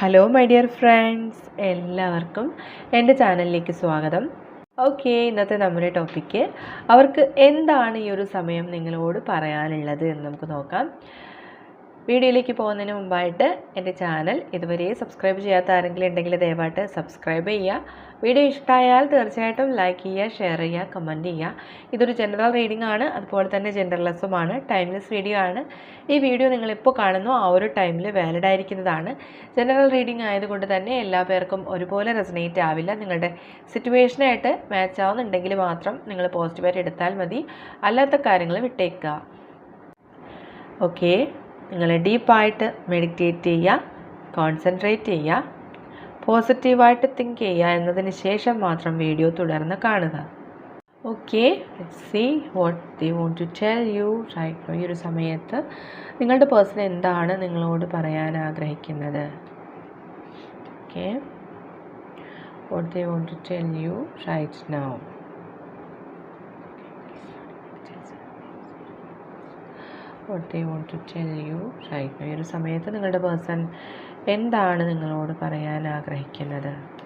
Hello my dear friends എല്ലാവർക്കും എന്റെ ചാനലിലേക്ക് സ്വാഗതം. ഓക്കെ ഇന്നത്തെ നമ്മുടെ ടോപ്പിക്ക് അവർക്ക് എന്താണ് ഈ ഒരു സമയം നിങ്ങളോട് പറയാനുള്ളത് എന്ന് നമുക്ക് നോക്കാം. വീഡിയോയിലേക്ക് പോകുന്നതിന് മുമ്പായിട്ട് എന്റെ ചാനൽ ഇതുവരെ സബ്സ്ക്രൈബ് ചെയ്യാത്ത ആരെങ്കിലും ഉണ്ടെങ്കിൽ ദയവായിട്ട് സബ്സ്ക്രൈബ് ചെയ്യുക. വീഡിയോ ഇഷ്ടമായാൽ തീർച്ചയായിട്ടും ലൈക്ക് ചെയ്യുക ഷെയർ ചെയ്യുക കമന്റ് ചെയ്യുക. ഇതൊരു ജനറൽ റീഡിംഗ് ആണ്. അതുപോലെ തന്നെ ജെൻഡർലെസ്സുമാണ് ടൈംലെസ് വീഡിയോ ആണ്. ഈ വീഡിയോ നിങ്ങളിപ്പോൾ കാണുന്നു ആ ഒരു ടൈമിൽ വാലിഡ് ആയിരിക്കുന്നതാണ്. ജനറൽ റീഡിംഗ് ആയതുകൊണ്ട് തന്നെ എല്ലാ പേർക്കും ഒരുപോലെ റെസനേറ്റ് ആവില്ല. നിങ്ങളുടെ സിറ്റുവേഷനായിട്ട് മാച്ച് ആവുന്നുണ്ടെങ്കിൽ മാത്രം നിങ്ങൾ പോസിറ്റീവായിട്ട് എടുത്താൽ മതി. അല്ലാത്ത കാര്യങ്ങൾ വിട്ടേക്കുക. ഓക്കെ നിങ്ങൾ ഡീപ്പായിട്ട് മെഡിറ്റേറ്റ് ചെയ്യുക കോൺസെൻട്രേറ്റ് ചെയ്യുക. പോസിറ്റീവായിട്ട് തിങ്ക് ചെയ്യുക എന്നതിന് ശേഷം മാത്രം വീഡിയോ തുടർന്ന് കാണുക. Okay see what the want to tell you right ഈ ഒരു സമയത്ത് നിങ്ങളുടെ പേഴ്സൺ എന്താണ് നിങ്ങളോട് പറയാൻ ആഗ്രഹിക്കുന്നത്? Okay what the want to tell you right now what they want to tell you right ഈ ഒരു സമയത്ത് നിങ്ങളുടെ പേഴ്സൺ എന്താണ് നിങ്ങളോട് പറയാൻ ആഗ്രഹിക്കുന്നത്?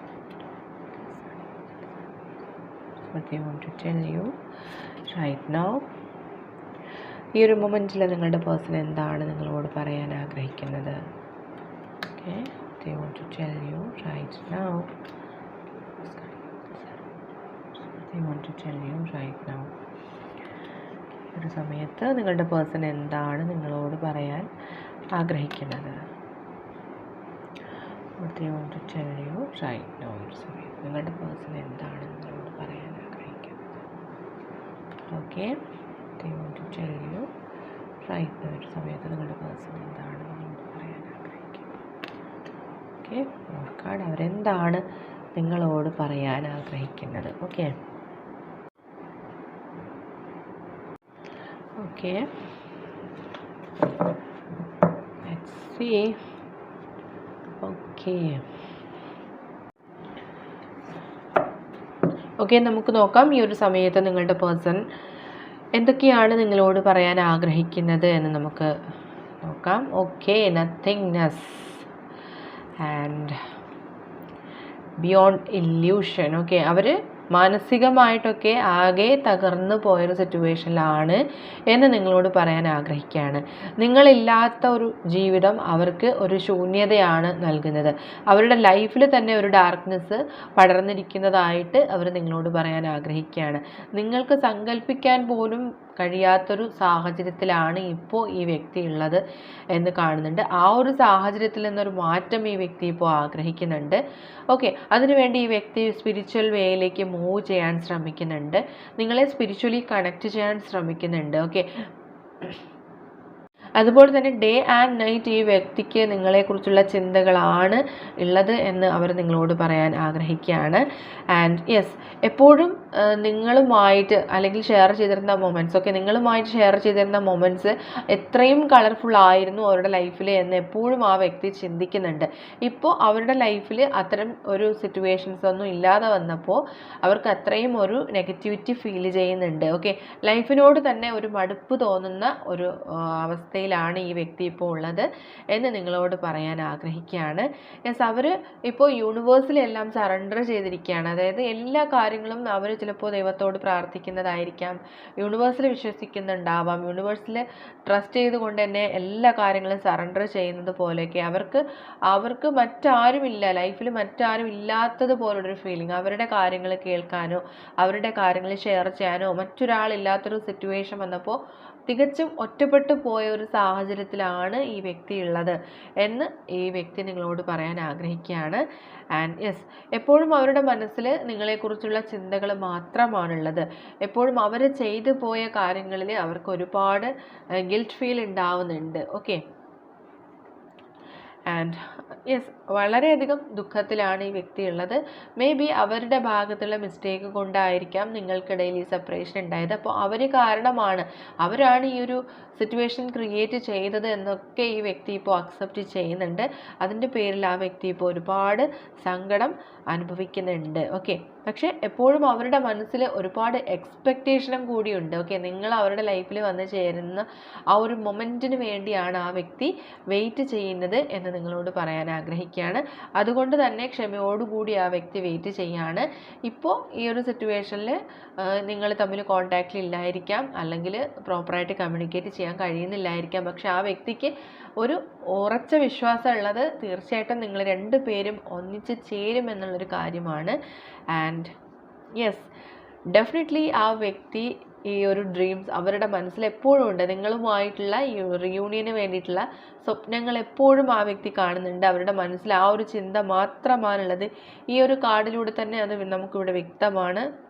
ഈ ഒരു മൊമെന്റിൽ നിങ്ങളുടെ പേഴ്സൺ എന്താണ് നിങ്ങളോട് പറയാൻ ആഗ്രഹിക്കുന്നത്? To tell you right now ഒരു സമയത്ത് നിങ്ങളുടെ പേഴ്സൺ എന്താണ് നിങ്ങളോട് പറയാൻ ആഗ്രഹിക്കുന്നത്? They want to tell you right now ഒരു സമയത്ത് നിങ്ങളുടെ പേഴ്സൺ എന്താണ് നിങ്ങളോട് പറയാൻ ആഗ്രഹിക്കുന്നത്? Okay. They want to tell you right now ഒരു സമയത്ത് നിങ്ങളുടെ പേഴ്സൺ എന്താണ് നിങ്ങളോട് പറയാൻ ആഗ്രഹിക്കുന്നത് ഓക്കെ. ഓർക്കാട് അവരെന്താണ് നിങ്ങളോട് പറയാൻ ആഗ്രഹിക്കുന്നത്? Okay. Okay. Let's okay. Okay നമുക്ക് നോക്കാം ഈ ഒരു സമയത്ത് നിങ്ങളുടെ പേഴ്സൺ എന്തൊക്കെയാണ് നിങ്ങളോട് പറയാൻ ആഗ്രഹിക്കുന്നത് എന്ന് നമുക്ക് നോക്കാം. Okay nothingness and beyond illusion okay അവർ മാനസികമായിട്ടൊക്കെ ആകെ തകർന്നു പോയൊരു സിറ്റുവേഷനിലാണ് എന്ന് നിങ്ങളോട് പറയാൻ ആഗ്രഹിക്കുകയാണ്. നിങ്ങളില്ലാത്ത ഒരു ജീവിതം അവർക്ക് ഒരു ശൂന്യതയാണ് നൽകുന്നത്. അവരുടെ ലൈഫിൽ തന്നെ ഒരു ഡാർക്ക്നെസ് പടർന്നിരിക്കുന്നതായിട്ട് അവർ നിങ്ങളോട് പറയാൻ ആഗ്രഹിക്കുകയാണ്. നിങ്ങൾക്ക് സങ്കല്പിക്കാൻ പോലും കഴിയാത്തൊരു സാഹചര്യത്തിലാണ് ഇപ്പോൾ ഈ വ്യക്തി ഉള്ളത് എന്ന് കാണുന്നുണ്ട്. ആ ഒരു സാഹചര്യത്തിൽ നിന്നൊരു മാറ്റം ഈ വ്യക്തി ഇപ്പോൾ ആഗ്രഹിക്കുന്നുണ്ട്. ഓക്കെ അതിനുവേണ്ടി ഈ വ്യക്തി സ്പിരിച്വൽ വേയിലേക്ക് മൂവ് ചെയ്യാൻ ശ്രമിക്കുന്നുണ്ട്. നിങ്ങളെ സ്പിരിച്വലി കണക്ട് ചെയ്യാൻ ശ്രമിക്കുന്നുണ്ട്. ഓക്കെ അതുപോലെ തന്നെ ഡേ ആൻഡ് നൈറ്റ് ഈ വ്യക്തിക്ക് നിങ്ങളെക്കുറിച്ചുള്ള ചിന്തകളാണ് ഉള്ളത് എന്ന് അവർ നിങ്ങളോട് പറയാൻ ആഗ്രഹിക്കുകയാണ്. ആൻഡ് യെസ് എപ്പോഴും നിങ്ങളുമായിട്ട് അല്ലെങ്കിൽ ഷെയർ ചെയ്തിരുന്ന മൊമെന്റ്സ് ഓക്കെ നിങ്ങളുമായിട്ട് ഷെയർ ചെയ്തിരുന്ന മൊമെന്റ്സ് എത്രയും കളർഫുൾ ആയിരുന്നു അവരുടെ ലൈഫിൽ എന്ന് എപ്പോഴും ആ വ്യക്തി ചിന്തിക്കുന്നുണ്ട്. ഇപ്പോൾ അവരുടെ ലൈഫിൽ അത്തരം ഒരു സിറ്റുവേഷൻസ് ഒന്നും ഇല്ലാതെ വന്നപ്പോൾ അവർക്ക് അത്രയും ഒരു നെഗറ്റിവിറ്റി ഫീൽ ചെയ്യുന്നുണ്ട്. ഓക്കെ ലൈഫിനോട് തന്നെ ഒരു മടുപ്പ് തോന്നുന്ന ഒരു അവസ്ഥയിൽ അവസ്ഥയിലാണ് ഈ വ്യക്തി ഇപ്പോൾ ഉള്ളത് എന്ന് നിങ്ങളോട് പറയാൻ ആഗ്രഹിക്കുകയാണ്. യെസ് അവർ ഇപ്പോൾ യൂണിവേഴ്സിലെല്ലാം സറണ്ടർ ചെയ്തിരിക്കുകയാണ്. അതായത് എല്ലാ കാര്യങ്ങളും അവർ ചിലപ്പോൾ ദൈവത്തോട് പ്രാർത്ഥിക്കുന്നതായിരിക്കാം. യൂണിവേഴ്സിൽ വിശ്വസിക്കുന്നുണ്ടാവാം. യൂണിവേഴ്സിൽ ട്രസ്റ്റ് ചെയ്തുകൊണ്ട് തന്നെ എല്ലാ കാര്യങ്ങളും സറണ്ടർ ചെയ്യുന്നത് പോലെയൊക്കെ അവർക്ക് അവർക്ക് മറ്റാരുമില്ല ലൈഫിൽ മറ്റാരും ഇല്ലാത്തതുപോലുള്ളൊരു ഫീലിംഗ് അവരുടെ കാര്യങ്ങൾ കേൾക്കാനോ അവരുടെ കാര്യങ്ങൾ ഷെയർ ചെയ്യാനോ മറ്റൊരാളില്ലാത്തൊരു സിറ്റുവേഷൻ വന്നപ്പോൾ തികച്ചും ഒറ്റപ്പെട്ടു പോയ ഒരു സാഹചര്യത്തിലാണ് ഈ വ്യക്തി ഉള്ളത് എന്ന് ഈ വ്യക്തി നിങ്ങളോട് പറയാൻ ആഗ്രഹിക്കുകയാണ്. ആൻഡ് യെസ് എപ്പോഴും അവരുടെ മനസ്സിൽ നിങ്ങളെക്കുറിച്ചുള്ള ചിന്തകൾ മാത്രമാണുള്ളത്. എപ്പോഴും അവർ ചെയ്തു പോയ കാര്യങ്ങളിൽ അവർക്ക് ഒരുപാട് ഗിൽറ്റ് ഫീൽ ഉണ്ടാവുന്നുണ്ട്. ഓക്കെ ആൻഡ് യെസ് വളരെയധികം ദുഃഖത്തിലാണ് ഈ വ്യക്തി ഉള്ളത് മേ ബി അവരുടെ ഭാഗത്തുള്ള മിസ്റ്റേക്ക് കൊണ്ടായിരിക്കാം നിങ്ങൾക്കിടയിൽ ഈ സെപ്പറേഷൻ ഉണ്ടായത്. അപ്പോൾ അവർ കാരണമാണ്. അവരാണ് ഈ ഒരു സിറ്റുവേഷൻ ക്രിയേറ്റ് ചെയ്തത് എന്നൊക്കെ ഈ വ്യക്തി ഇപ്പോൾ അക്സെപ്റ്റ് ചെയ്യുന്നുണ്ട്. അതിന്റെ പേരിൽ ആ വ്യക്തി ഇപ്പോൾ ഒരുപാട് സങ്കടം അനുഭവിക്കുന്നുണ്ട്. ഓക്കെ പക്ഷേ എപ്പോഴും അവരുടെ മനസ്സിൽ ഒരുപാട് എക്സ്പെക്റ്റേഷനും കൂടിയുണ്ട്. ഓക്കെ നിങ്ങൾ അവരുടെ ലൈഫിൽ വന്ന് ചേരുന്ന ആ ഒരു മൊമെന്റിന് വേണ്ടിയാണ് ആ വ്യക്തി വെയിറ്റ് ചെയ്യുന്നത് എന്ന് നിങ്ങളോട് പറയാൻ ആഗ്രഹിക്കുകയാണ്. അതുകൊണ്ട് തന്നെ ക്ഷമയോടുകൂടി ആ വ്യക്തി വെയിറ്റ് ചെയ്യാണ്. ഇപ്പോൾ ഈ ഒരു സിറ്റുവേഷനിൽ നിങ്ങൾ തമ്മിൽ കോൺടാക്റ്റിൽ ഇല്ലായിരിക്കാം. അല്ലെങ്കിൽ പ്രോപ്പറായിട്ട് കമ്മ്യൂണിക്കേറ്റ് ചെയ്യാൻ കഴിയുന്നില്ലായിരിക്കാം. പക്ഷെ ആ വ്യക്തിക്ക് ഒരു ഉറച്ച വിശ്വാസം ഉള്ളത് തീർച്ചയായിട്ടും നിങ്ങൾ രണ്ട് പേരും ഒന്നിച്ച് ചേരും എന്നുള്ളൊരു കാര്യമാണ്. ആൻഡ് യെസ് ഡെഫിനറ്റ്ലി ആ വ്യക്തി ഈ ഒരു ഡ്രീംസ് അവരുടെ മനസ്സിൽ എപ്പോഴും ഉണ്ട്. നിങ്ങളുമായിട്ടുള്ള ഈ റിയൂണിയന് വേണ്ടിയിട്ടുള്ള സ്വപ്നങ്ങൾ എപ്പോഴും ആ വ്യക്തി കാണുന്നുണ്ട്. അവരുടെ മനസ്സിൽ ആ ഒരു ചിന്ത മാത്രമാണുള്ളത്. ഈ ഒരു കാർഡിലൂടെ തന്നെ അത് നമുക്കിവിടെ വ്യക്തമാണ്.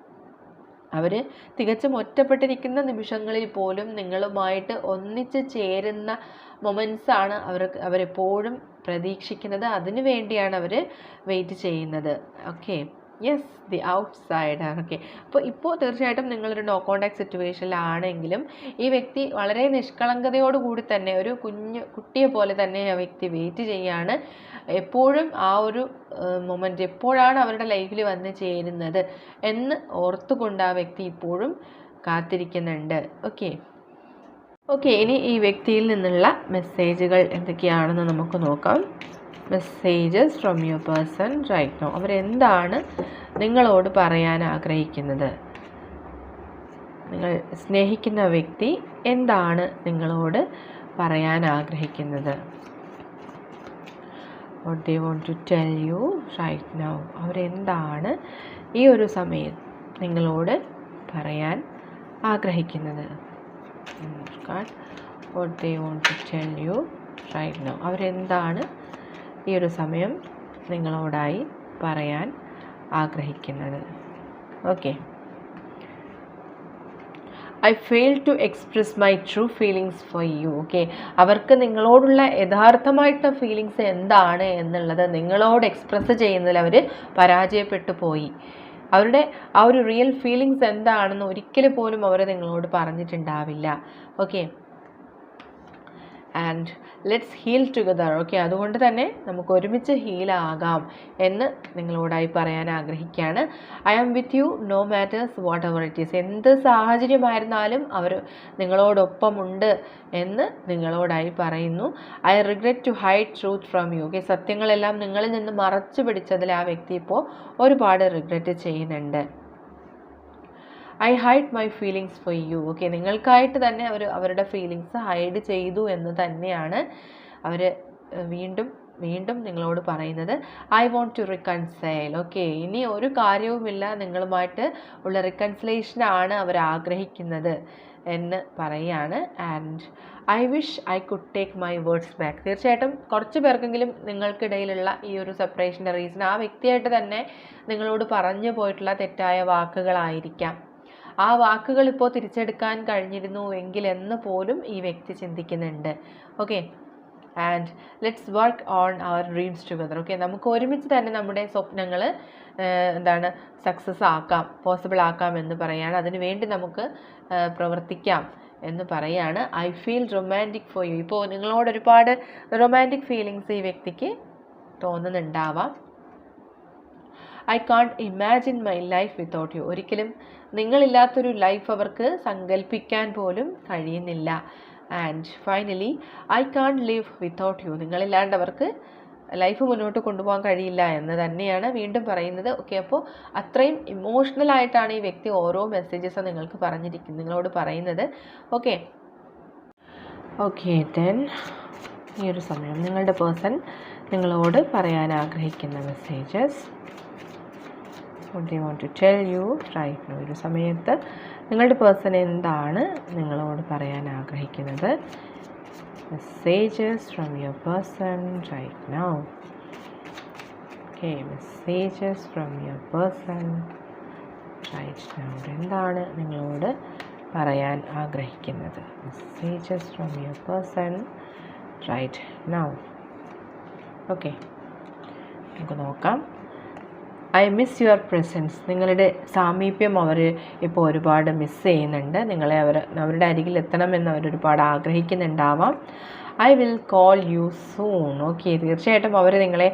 അവർ തികച്ചും ഒറ്റപ്പെട്ടിരിക്കുന്ന നിമിഷങ്ങളിൽ പോലും നിങ്ങളുമായിട്ട് ഒന്നിച്ച് ചേരുന്ന മൊമെൻസാണ് അവർക്ക് അവരെപ്പോഴും പ്രതീക്ഷിക്കുന്നത്. അതിനു വേണ്ടിയാണ് അവർ വെയിറ്റ് ചെയ്യുന്നത്. Okay yes the outsider okay അപ്പോൾ ഇപ്പോൾ തീർച്ചയായിട്ടും നിങ്ങളൊരു നോ കോണ്ടാക്ട് സിറ്റുവേഷനിലാണെങ്കിലും ഈ വ്യക്തി വളരെ നിഷ്കളങ്കതയോടുകൂടി തന്നെ ഒരു കുഞ്ഞു കുട്ടിയെ പോലെ തന്നെ ആ വ്യക്തി വെയിറ്റ് ചെയ്യാണ്. എപ്പോഴും ആ ഒരു മൊമെന്റ് എപ്പോഴാണ് അവരുടെ ലൈഫിൽ വന്ന് ചേരുന്നത് എന്ന് ഓർത്തുകൊണ്ട് ആ വ്യക്തി ഇപ്പോഴും കാത്തിരിക്കുന്നുണ്ട്. ഓക്കെ ഓക്കെ ഇനി ഈ വ്യക്തിയിൽ നിന്നുള്ള മെസ്സേജുകൾ എന്തൊക്കെയാണെന്ന് നമുക്ക് നോക്കാം. Messages from your person right now അവരെന്താണ് നിങ്ങളോട് പറയാൻ ആഗ്രഹിക്കുന്നത്? നിങ്ങൾ സ്നേഹിക്കുന്ന വ്യക്തി എന്താണ് നിങ്ങളോട് പറയാൻ ആഗ്രഹിക്കുന്നത്? What they want to tell you right now അവരെന്താണ് ഈ ഒരു സമയം നിങ്ങളോട് പറയാൻ ആഗ്രഹിക്കുന്നത്? What they want to tell you right now അവരെന്താണ് ഈ ഒരു സമയം നിങ്ങളോടായി പറയാൻ ആഗ്രഹിക്കുന്നത്. Okay I fail to express my true feelings for you okay അവർക്ക് നിങ്ങളോടുള്ള യഥാർത്ഥമായിട്ടുള്ള ഫീലിങ്സ് എന്താണ് എന്നുള്ളത് നിങ്ങളോട് എക്സ്പ്രസ് ചെയ്യുന്നതിൽ അവർ പരാജയപ്പെട്ടു പോയി. അവരുടെ ആ ഒരു റിയൽ ഫീലിങ്സ് എന്താണെന്ന് ഒരിക്കലും പോലും അവർ നിങ്ങളോട് പറഞ്ഞിട്ടുണ്ടാവില്ല. Okay and let's heal together okay അതുകൊണ്ട് തന്നെ നമുക്ക് ഒരുമിച്ച് ഹീലാകാം എന്ന് നിങ്ങളോടായി പറയാൻ ആഗ്രഹിക്കുകയാണ്. I am with you no matters whatever it is എന്ത് സാഹചര്യമായിരുന്നാലും അവർ നിങ്ങളോടൊപ്പമുണ്ട് എന്ന് നിങ്ങളോടായി പറയുന്നു. I regret to hide truth from you okay സത്യങ്ങളെല്ലാം നിങ്ങളിൽ നിന്ന് മറച്ചു പിടിച്ചതിൽ ആ വ്യക്തി ഇപ്പോൾ ഒരുപാട് റിഗ്രറ്റ് ചെയ്യുന്നുണ്ട്. I hide my feelings for you okay നിങ്ങൾക്കായിട്ട് തന്നെ അവർ അവരുടെ ഫീലിങ്സ് ഹൈഡ് ചെയ്തു എന്ന് തന്നെയാണ് അവർ വീണ്ടും വീണ്ടും നിങ്ങളോട് പറയുന്നത്. I want to reconcile okay ഇനി ഒരു കാര്യവുമില്ല. നിങ്ങളുമായിട്ട് ഉള്ള റിക്കൺസിലേഷനാണ് അവർ ആഗ്രഹിക്കുന്നത് എന്ന് പറയുകയാണ്. And I wish I could take my words back തീർച്ചയായിട്ടും കുറച്ച് പേർക്കെങ്കിലും നിങ്ങൾക്കിടയിലുള്ള ഈ ഒരു സെപ്പറേഷന്റെ റീസൺ ആ വ്യക്തിയായിട്ട് തന്നെ നിങ്ങളോട് പറഞ്ഞു പോയിട്ടുള്ള തെറ്റായ വാക്കുകളായിരിക്കാം. ആ വാക്കുകൾ ഇപ്പോൾ തിരിച്ചെടുക്കാൻ കഴിഞ്ഞിരുന്നു എങ്കിൽ എന്ന് പോലും ഈ വ്യക്തി ചിന്തിക്കുന്നുണ്ട്. Okay and let's work on our dreams together okay നമുക്ക് ഒരുമിച്ച് തന്നെ നമ്മുടെ സ്വപ്നങ്ങൾ എന്താണ് സക്സസ് ആക്കാം പോസിബിൾ ആക്കാം എന്ന് പറയാണ്. അതിനു വേണ്ടി നമുക്ക് പ്രവർത്തിക്കാം എന്ന് പറയാണ്. I feel romantic for you ഇപ്പോൾ നിങ്ങളോട് ഒരുപാട് റൊമാന്റിക് ഫീലിങ്സ് ഈ വ്യക്തിക്ക് തോന്നുന്നുണ്ടാവാം. I can't imagine my life without you ഒരിക്കലും നിങ്ങളില്ലാത്തൊരു ലൈഫ് അവർക്ക് സങ്കല്പിക്കാൻ പോലും കഴിയുന്നില്ല. And finally I can live without you നിങ്ങളില്ലാണ്ട് അവർക്ക് ലൈഫ് മുന്നോട്ട് കൊണ്ടുപോകാൻ കഴിയില്ല എന്ന് തന്നെയാണ് വീണ്ടും പറയുന്നത്. ഓക്കെ അപ്പോൾ അത്രയും ഇമോഷണൽ ആയിട്ടാണ് ഈ വ്യക്തി ഓരോ മെസ്സേജസും നിങ്ങൾക്ക് പറഞ്ഞിരിക്കുന്നത് നിങ്ങളോട് പറയുന്നത്. ഓക്കെ ഓക്കെ ദെൻ ഈ ഒരു സമയം നിങ്ങളുടെ പേഴ്സൺ നിങ്ങളോട് പറയാൻ ആഗ്രഹിക്കുന്ന messages what I want to tell you right now ഒരു സമയത്ത് നിങ്ങളുടെ പേഴ്സൺ എന്താണ് നിങ്ങളോട് പറയാൻ ആഗ്രഹിക്കുന്നത്? Messages from your person right now okay messages from your person right now എന്താണ് നിങ്ങളോട് പറയാൻ ആഗ്രഹിക്കുന്നത്? Messages from your person right now okay നമുക്ക് നോക്കാം. ഐ മിസ് യുവർ പ്രസൻസ് നിങ്ങളുടെ സാമീപ്യം അവർ ഇപ്പോൾ ഒരുപാട് മിസ് ചെയ്യുന്നുണ്ട്. നിങ്ങളെ അവർ അവരുടെ അരികിൽ എത്തണമെന്ന് അവർ ഒരുപാട് ആഗ്രഹിക്കുന്നുണ്ടാവാം. I will call you soon okay തീർച്ചയായിട്ടും അവർ നിങ്ങളെ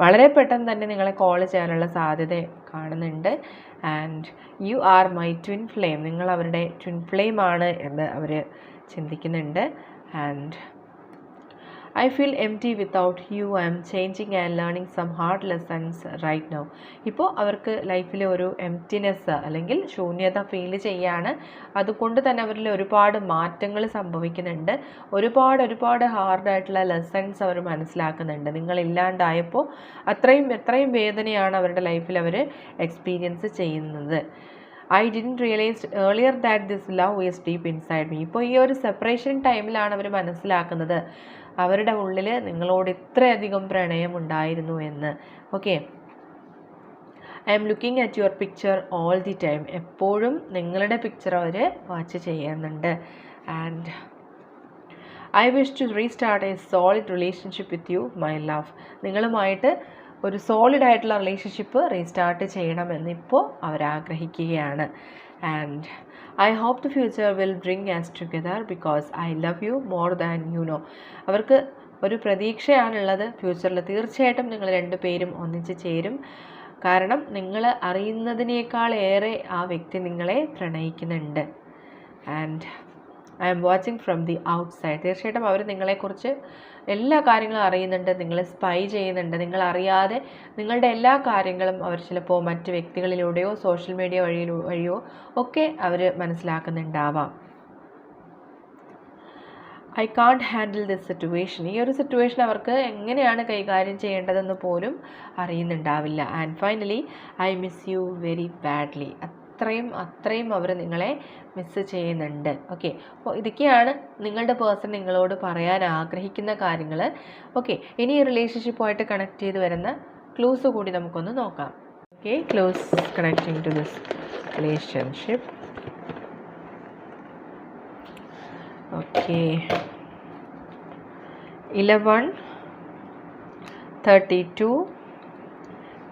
വളരെ പെട്ടെന്ന് തന്നെ നിങ്ങളെ കോൾ ചെയ്യാനുള്ള സാധ്യത കാണുന്നുണ്ട്. And you are my twin flame നിങ്ങൾ അവരുടെ ട്വിൻ ഫ്ലെയിം ആണ് എന്ന് അവർ ചിന്തിക്കുന്നുണ്ട്. And I feel empty without you I'm changing and learning some hard lessons right now ഇപ്പോൾ അവർക്ക് ലൈഫിലെ ഒരു എംറ്റിനെസ് അല്ലെങ്കിൽ ശൂന്യത ഫീൽ ചെയ്യാണ്. അതുകൊണ്ട് തന്നെ അവരിൽ ഒരുപാട് മാറ്റങ്ങൾ സംഭവിക്കുന്നുണ്ട്. ഒരുപാട് ഒരുപാട് ഹാർഡായിട്ടുള്ള ലെസൺസ് അവർ മനസ്സിലാക്കുന്നുണ്ട്. നിങ്ങളില്ലാണ്ടായപ്പോൾ അത്രയും എത്രയും വേദനയാണ് അവരുടെ ലൈഫിൽ അവർ എക്സ്പീരിയൻസ് ചെയ്യുന്നത്. I didn't realise earlier that this love is deep inside me ഇപ്പോൾ ഈ ഒരു സെപ്പറേഷൻ ടൈമിലാണ് അവർ മനസ്സിലാക്കുന്നത്. അവരുടെ ഉള്ളിൽ നിങ്ങളോട് ഇത്രയധികം പ്രണയം ഉണ്ടായിരുന്നു എന്ന്. Okay I'm looking at your picture all the time എപ്പോഴും നിങ്ങളുടെ പിക്ചർ അവർ വാച്ച് ചെയ്യുന്നുണ്ട്. And I wish to restart a solid relationship with you my love നിങ്ങളുമായിട്ട് ഒരു സോളിഡ് ആയിട്ടുള്ള റിലേഷൻഷിപ്പ് റീസ്റ്റാർട്ട് ചെയ്യണമെന്ന് ഇപ്പോൾ അവർ and I hope the future will bring us together because I love you more than you know അവർക്ക് ഒരു പ്രതീക്ഷയാണുള്ളത്. ഫ്യൂച്ചറിൽ തീർച്ചയായിട്ടും നിങ്ങൾ രണ്ടുപേരും ഒന്നിച്ച് ചേരും. കാരണം നിങ്ങൾ അറിയുന്നതിനേക്കാൾ ഏറെ ആ വ്യക്തി നിങ്ങളെ പ്രണയിക്കുന്നുണ്ട്. And I'm watching from the outside തീർച്ചയായിട്ടും അവർ നിങ്ങളെക്കുറിച്ച് എല്ലാ കാര്യങ്ങളും അറിയുന്നുണ്ട് നിങ്ങളെ സ്പൈ ചെയ്യുന്നുണ്ട്. നിങ്ങളറിയാതെ നിങ്ങളുടെ എല്ലാ കാര്യങ്ങളും അവർ ചിലപ്പോൾ മറ്റ് വ്യക്തികളിലൂടെയോ സോഷ്യൽ മീഡിയ വഴിയിലൂ വഴിയോ ഒക്കെ അവർ മനസ്സിലാക്കുന്നുണ്ടാവാം. I can't handle this situation ഈ ഒരു സിറ്റുവേഷൻ അവർക്ക് എങ്ങനെയാണ് കൈകാര്യം ചെയ്യേണ്ടതെന്ന് പോലും അറിയുന്നുണ്ടാവില്ല. And finally I miss you very badly അത്രയും അത്രയും അവർ നിങ്ങളെ മിസ് ചെയ്യുന്നുണ്ട്. ഓക്കെ അപ്പോൾ ഇതൊക്കെയാണ് നിങ്ങളുടെ പേഴ്സൺ നിങ്ങളോട് പറയാൻ ആഗ്രഹിക്കുന്ന കാര്യങ്ങൾ ഓക്കെ ഇനി റിലേഷൻഷിപ്പുമായിട്ട് കണക്ട് ചെയ്ത് വരുന്ന ക്ലൂസ് കൂടി നമുക്കൊന്ന് നോക്കാം. Okay clues connecting to this relationship okay eleven thirty two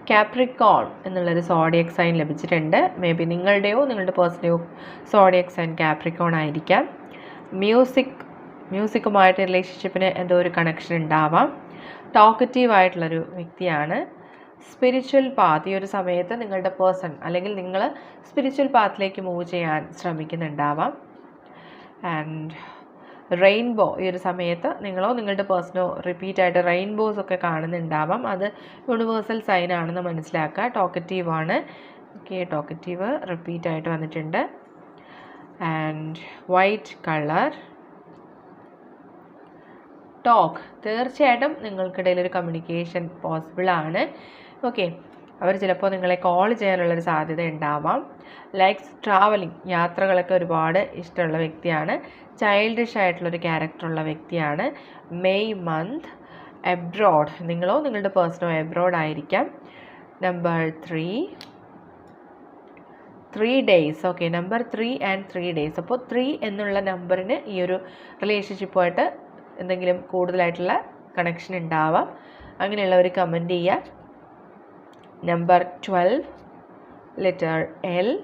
Capricorn എന്നുള്ളൊരു സോഡിയക് സൈൻ ലഭിച്ചിട്ടുണ്ട്. മേ ബി നിങ്ങളുടെയോ നിങ്ങളുടെ പേഴ്സണെയോ സോഡിയക് സൈൻ കാപ്രിക്കോൺ ആയിരിക്കാം. മ്യൂസിക് മ്യൂസിക്കുമായിട്ട് റിലേഷൻഷിപ്പിന് എന്തോ ഒരു കണക്ഷൻ ഉണ്ടാവാം. ടോക്കറ്റീവ് ആയിട്ടുള്ളൊരു വ്യക്തിയാണ്. സ്പിരിച്വൽ പാത്ത് ഈ ഒരു സമയത്ത് നിങ്ങളുടെ പേഴ്സൺ അല്ലെങ്കിൽ നിങ്ങൾ സ്പിരിച്വൽ പാത്തിലേക്ക് മൂവ് ചെയ്യാൻ ശ്രമിക്കുന്നുണ്ടാവാം. ആൻഡ് റെയിൻബോ ഈ ഒരു സമയത്ത് നിങ്ങളോ നിങ്ങളുടെ പേഴ്സണോ റിപ്പീറ്റ് ആയിട്ട് റെയിൻബോസ് ഒക്കെ കാണുന്നുണ്ടാവാം. അത് യൂണിവേഴ്സൽ സൈൻ ആണെന്ന് മനസ്സിലാക്കുക. ടോക്കറ്റീവ് ആണ്. ഓക്കെ ടോക്കറ്റീവ് റിപ്പീറ്റ് ആയിട്ട് വന്നിട്ടുണ്ട്. ആൻഡ് വൈറ്റ് കളർ ടോക്ക് തീർച്ചയായിട്ടും നിങ്ങൾക്കിടയിൽ ഒരു കമ്മ്യൂണിക്കേഷൻ പോസിബിൾ ആണ്. ഓക്കെ അവർ ചിലപ്പോൾ നിങ്ങളെ കോൾ ചെയ്യാനുള്ളൊരു സാധ്യത ഉണ്ടാവാം. ലൈക്സ് ട്രാവലിംഗ് യാത്രകളൊക്കെ ഒരുപാട് ഇഷ്ടമുള്ള വ്യക്തിയാണ്. ചൈൽഡിഷ് ആയിട്ടുള്ളൊരു ക്യാരക്ടറുള്ള വ്യക്തിയാണ്. മെയ് മന്ത് എബ്രോഡ് നിങ്ങളോ നിങ്ങളുടെ പേഴ്സണോ എബ്രോഡ് ആയിരിക്കാം. Number three three days okay number three and three days അപ്പോൾ ത്രീ എന്നുള്ള നമ്പറിന് ഈ ഒരു റിലേഷൻഷിപ്പുമായിട്ട് എന്തെങ്കിലും കൂടുതലായിട്ടുള്ള കണക്ഷൻ ഉണ്ടാവാം. അങ്ങനെയുള്ളവർ കമന്റ് ചെയ്യുക. Letter L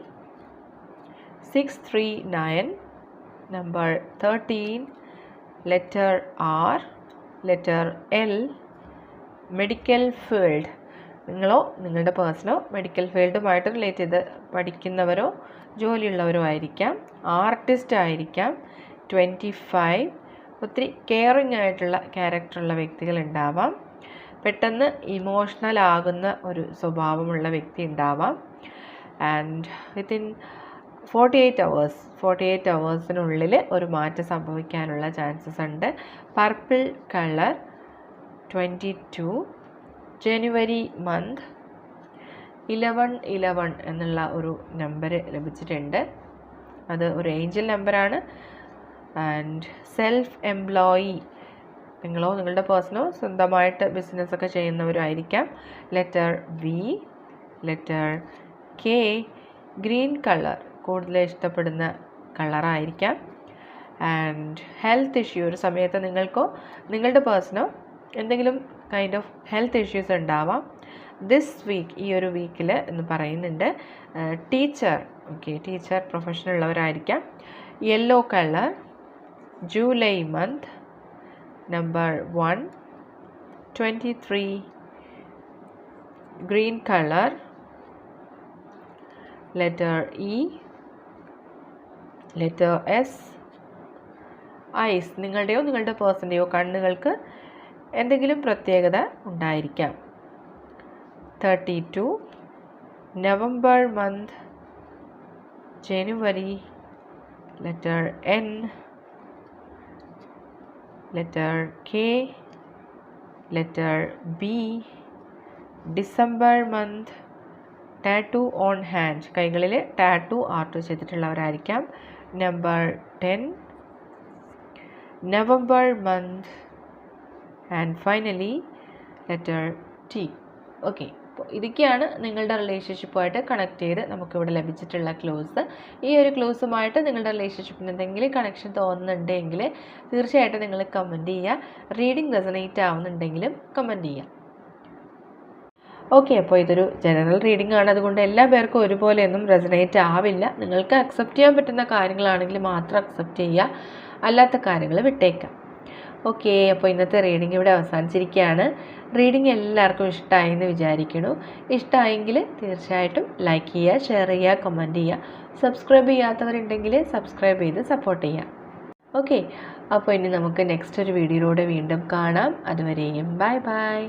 six three nine number thirteen letter R letter L medical field നിങ്ങളോ നിങ്ങളുടെ പേഴ്സണോ മെഡിക്കൽ ഫീൽഡുമായിട്ട് റിലേറ്റ് ചെയ്ത് പഠിക്കുന്നവരോ ജോലിയുള്ളവരോ ആയിരിക്കാം. ആർട്ടിസ്റ്റ് ആയിരിക്കാം. ട്വന്റി ഫൈവ് ഒത്തിരി കെയറിങ് ആയിട്ടുള്ള ക്യാരക്ടറുള്ള വ്യക്തികൾ ഉണ്ടാവാം. പെട്ടെന്ന് ഇമോഷണൽ ആകുന്ന ഒരു സ്വഭാവമുള്ള വ്യക്തി ഉണ്ടാവാം. And within forty eight hours forty eight അവേഴ്സിനുള്ളിൽ ഒരു മാറ്റം സംഭവിക്കാനുള്ള ചാൻസസ് ഉണ്ട്. Purple colour twenty two January month eleven eleven എന്നുള്ള ഒരു നമ്പർ ലഭിച്ചിട്ടുണ്ട്. അത് ഒരു ഏഞ്ചൽ നമ്പറാണ് ആൻഡ് സെൽഫ് എംപ്ലോയി നിങ്ങളോ നിങ്ങളുടെ പേഴ്സണോ സ്വന്തമായിട്ട് ബിസിനസ്സൊക്കെ ചെയ്യുന്നവരായിരിക്കാം. Letter V letter K green colour കൂടുതൽ ഇഷ്ടപ്പെടുന്ന കളറായിരിക്കാം ആൻഡ് ഹെൽത്ത് ഇഷ്യൂ ഒരു സമയത്ത് നിങ്ങൾക്കോ നിങ്ങളുടെ പേഴ്സണോ എന്തെങ്കിലും കൈൻഡ് ഓഫ് ഹെൽത്ത് ഇഷ്യൂസ് ഉണ്ടാവാം. ദിസ് വീക്ക് ഈ ഒരു വീക്കിൽ എന്ന് പറയുന്നുണ്ട് teacher okay teacher പ്രൊഫഷനുള്ളവരായിരിക്കാം yellow colour July month one twenty three green color. Letter E letter S. Eyes നിങ്ങളുടെയോ നിങ്ങളുടെ പേഴ്സന്റെയോ കണ്ണുകൾക്ക് എന്തെങ്കിലും പ്രത്യേകത ഉണ്ടായിരിക്കാം. Thirty two November month January letter N letter K, letter B, December month, tattoo on hand കൈകളിൽ tattoo art ചെയ്തിട്ടുള്ളവരായിരിക്കാം. Number ten November month and finally letter T okay അപ്പോൾ ഇതൊക്കെയാണ് നിങ്ങളുടെ റിലേഷൻഷിപ്പുമായിട്ട് കണക്ട് ചെയ്ത് നമുക്കിവിടെ ലഭിച്ചിട്ടുള്ള ക്ലോസ് ഈ ഒരു ക്ലോസുമായിട്ട് നിങ്ങളുടെ റിലേഷൻഷിപ്പിന് എന്തെങ്കിലും കണക്ഷൻ തോന്നുന്നുണ്ടെങ്കിൽ തീർച്ചയായിട്ടും നിങ്ങൾ കമന്റ് ചെയ്യുക. റീഡിങ് റെസനേറ്റ് ആവുന്നുണ്ടെങ്കിലും കമന്റ് ചെയ്യുക. ഓക്കെ അപ്പോൾ ഇതൊരു ജനറൽ റീഡിംഗ് ആണ്. അതുകൊണ്ട് എല്ലാ പേർക്കും ഒരുപോലെയൊന്നും റെസനേറ്റ് ആവില്ല. നിങ്ങൾക്ക് അക്സെപ്റ്റ് ചെയ്യാൻ പറ്റുന്ന കാര്യങ്ങളാണെങ്കിൽ മാത്രം അക്സെപ്റ്റ് ചെയ്യുക. അല്ലാത്ത കാര്യങ്ങൾ വിട്ടേക്കാം. ഓക്കെ അപ്പോൾ ഇന്നത്തെ റീഡിംഗ് ഇവിടെ അവസാനിച്ചിരിക്കുകയാണ്. റീഡിംഗ് എല്ലാവർക്കും ഇഷ്ടമായി എന്ന് വിചാരിക്കുന്നു. ഇഷ്ടമായെങ്കിൽ തീർച്ചയായിട്ടും ലൈക്ക് ചെയ്യുക ഷെയർ ചെയ്യുക കമന്റ് ചെയ്യുക. സബ്സ്ക്രൈബ് ചെയ്യാത്തവരുണ്ടെങ്കിൽ സബ്സ്ക്രൈബ് ചെയ്ത് സപ്പോർട്ട് ചെയ്യുക. ഓക്കെ അപ്പോൾ ഇനി നമുക്ക് നെക്സ്റ്റ് ഒരു വീഡിയോയിലൂടെ വീണ്ടും കാണാം. അതുവരെയും ബൈ ബൈ